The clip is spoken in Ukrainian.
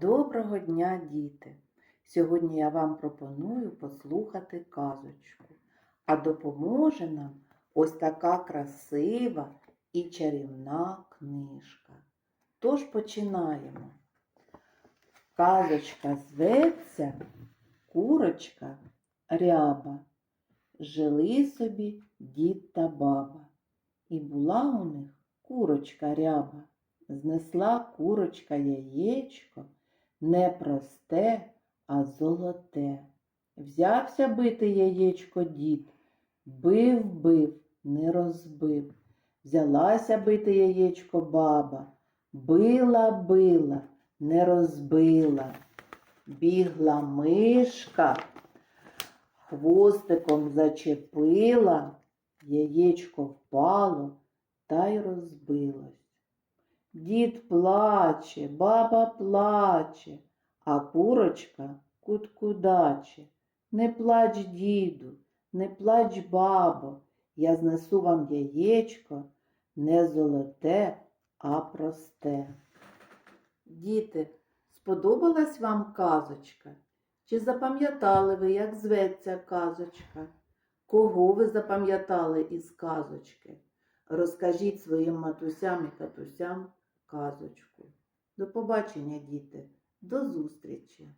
Доброго дня, діти! Сьогодні я вам пропоную послухати казочку, а допоможе нам ось така красива і чарівна книжка. Тож починаємо. Казочка зветься Курочка ряба. Жили собі дід та баба. І була у них курочка ряба. Знесла курочка яєчко, не просте, а золоте. Взявся бити яєчко дід, бив, бив, не розбив. Взялася бити яєчко баба, била, била, не розбила. Бігла мишка, хвостиком зачепила, яєчко впало та й розбилось. Дід плаче, баба плаче, а курочка куткудаче. Не плач, діду, не плач, бабо, я знесу вам яєчко не золоте, а просте. Діти, сподобалась вам казочка? Чи запам'ятали ви, як зветься казочка? Кого ви запам'ятали із казочки? Розкажіть своїм матусям і татусям казочку. До побачення, діти, до зустрічі!